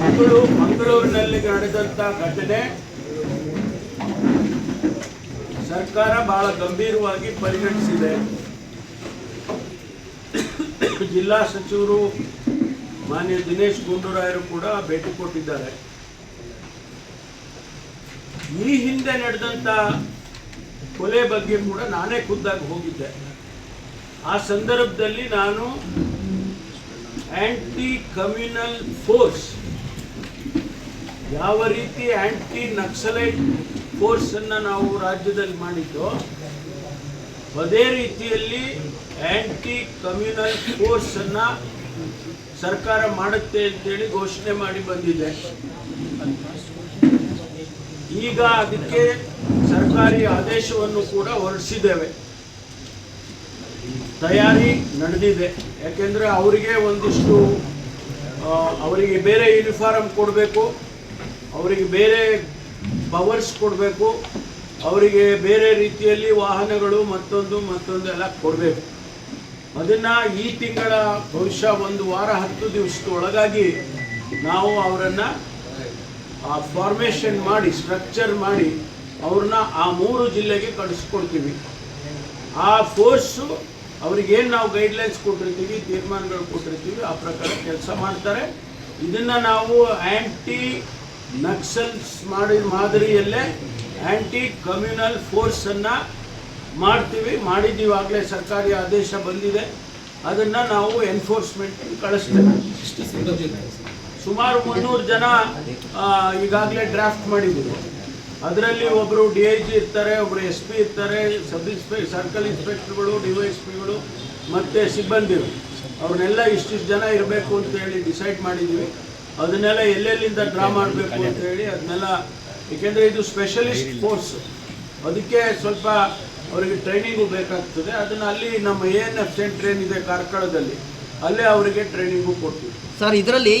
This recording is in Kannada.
ಮಂಗಳೂರು ಮಂಗಳೂರಿನಲ್ಲಿ ನಡೆದಂತ ಘಟನೆ ಸರ್ಕಾರ ಬಹಳ ಗಂಭೀರವಾಗಿ ಪರಿಗಣಿಸಿದೆ. ಜಿಲ್ಲಾ ಸಚಿವರು ಮಾನ್ಯ ದಿನೇಶ್ ಗುಂಡೂರಾಯರು ಕೂಡ ಭೇಟಿ ಕೊಟ್ಟಿದ್ದಾರೆ. ಈ ಹಿಂದೆ ನಡೆದಂತ ಕೊಲೆ ಬಗ್ಗೆ ಕೂಡ ನಾನೇ ಖುದ್ದಾಗಿ ಹೋಗಿದ್ದೆ. ಆ ಸಂದರ್ಭದಲ್ಲಿ ನಾನು ಆಂಟಿ ಕಮ್ಯುನಲ್ ಫೋರ್ಸ್ ಯಾವ ರೀತಿ ಆ್ಯಂಟಿ ನಕ್ಸಲೈಟ್ ಫೋರ್ಸನ್ನು ನಾವು ರಾಜ್ಯದಲ್ಲಿ ಮಾಡಿದ್ದೋ, ಅದೇ ರೀತಿಯಲ್ಲಿ ಆ್ಯಂಟಿ ಕಮ್ಯುನಲ್ ಫೋರ್ಸನ್ನು ಸರ್ಕಾರ ಮಾಡುತ್ತೆ ಅಂತೇಳಿ ಘೋಷಣೆ ಮಾಡಿ ಬಂದಿದೆ. ಈಗ ಅದಕ್ಕೆ ಸರ್ಕಾರಿ ಆದೇಶವನ್ನು ಕೂಡ ಹೊರಡಿಸಿದ್ದೇವೆ. ತಯಾರಿ ನಡೆದಿದೆ. ಯಾಕೆಂದರೆ ಅವರಿಗೆ ಒಂದಿಷ್ಟು ಅವರಿಗೆ ಬೇರೆ ಯೂನಿಫಾರ್ಮ್ ಕೊಡಬೇಕು, ಅವರಿಗೆ ಬೇರೆ ಪವರ್ಸ್ ಕೊಡಬೇಕು, ಅವರಿಗೆ ಬೇರೆ ರೀತಿಯಲ್ಲಿ ವಾಹನಗಳು ಮತ್ತೊಂದು ಮತ್ತೊಂದು ಎಲ್ಲ ಕೊಡಬೇಕು. ಅದನ್ನ ಈ ತಿಂಗಳ ಬಹುಶಃ ಒಂದು ವಾರ, ಹತ್ತು ದಿವಸದ ಒಳಗಾಗಿ ನಾವು ಅವರನ್ನ ಫಾರ್ಮೇಷನ್ ಮಾಡಿ ಸ್ಟ್ರಕ್ಚರ್ ಮಾಡಿ, ಅವ್ರನ್ನ ಆ ಮೂರು ಜಿಲ್ಲೆಗೆ ಕಳಿಸ್ಕೊಡ್ತೀವಿ. ಆ ಫೋರ್ಸು ಅವ್ರಿಗೇನು ನಾವು ಗೈಡ್ಲೈನ್ಸ್ ಕೊಟ್ಟಿರ್ತೀವಿ ತೀರ್ಮಾನಗಳು ಕೊಟ್ಟಿರ್ತೀವಿ ಆ ಪ್ರಕಾರ ಕೆಲಸ ಮಾಡ್ತಾರೆ. ಇದನ್ನು ನಾವು ಆ್ಯಂಟಿ ನಕ್ಸಲ್ಸ್ ಮಾಡಿದ ಮಾದರಿಯಲ್ಲೇ ಆ್ಯಂಟಿ ಕಮ್ಯುನಲ್ ಫೋರ್ಸನ್ನು ಮಾಡ್ತೀವಿ. ಮಾಡಿದ್ದೀವಿ ಆಗಲೇ ಸರ್ಕಾರಿ ಆದೇಶ ಬಂದಿದೆ. ಅದನ್ನು ನಾವು ಎನ್ಫೋರ್ಸ್ಮೆಂಟಿಗೆ ಕಳಿಸ್ತೇವೆ. ಸುಮಾರು ಮುನ್ನೂರು ಜನ ಈಗಾಗಲೇ ಡ್ರಾಫ್ಟ್ ಮಾಡಿದ್ದೀವಿ ಅದರಲ್ಲಿ ಒಬ್ಬರು ಡಿ ಐ ಜಿ ಇರ್ತಾರೆ ಒಬ್ಬರು ಎಸ್ ಪಿ ಇರ್ತಾರೆ, ಸಬ್ ಇನ್ಸ್ಪೆ, ಸರ್ಕಲ್ ಇನ್ಸ್ಪೆಕ್ಟರ್ಗಳು, ಡಿ ವೈ ಎಸ್ ಪಿಗಳು, ಮತ್ತು ಸಿಬ್ಬಂದಿಗಳು ಅವ್ರನ್ನೆಲ್ಲ ಇಷ್ಟಿಷ್ಟು ಜನ ಇರಬೇಕು ಅಂತ ಹೇಳಿ ಡಿಸೈಡ್ ಮಾಡಿದ್ವಿ. ಅದನ್ನೆಲ್ಲ ಎಲ್ಲೆಲ್ಲಿಂದ ಡ್ರಾ ಮಾಡಬೇಕು ಅಂತ ಹೇಳಿ ಅದನ್ನೆಲ್ಲ ಏಕೆಂದರೆ ಇದು ಸ್ಪೆಷಲಿಸ್ಟ್ ಕೋರ್ಸ್ ಅದಕ್ಕೆ ಸ್ವಲ್ಪ ಅವರಿಗೆ ಟ್ರೈನಿಂಗು ಬೇಕಾಗ್ತದೆ. ಅದನ್ನು ಅಲ್ಲಿ ನಮ್ಮ ಎ ಎನ್ ಎಫ್ ಸೆಂಟ್ರ್ ಏನಿದೆ ಕಾರ್ಕಳದಲ್ಲಿ, ಅಲ್ಲೇ ಅವರಿಗೆ ಟ್ರೈನಿಂಗು ಕೊಡ್ತೀವಿ. ಸರ್, ಇದರಲ್ಲಿ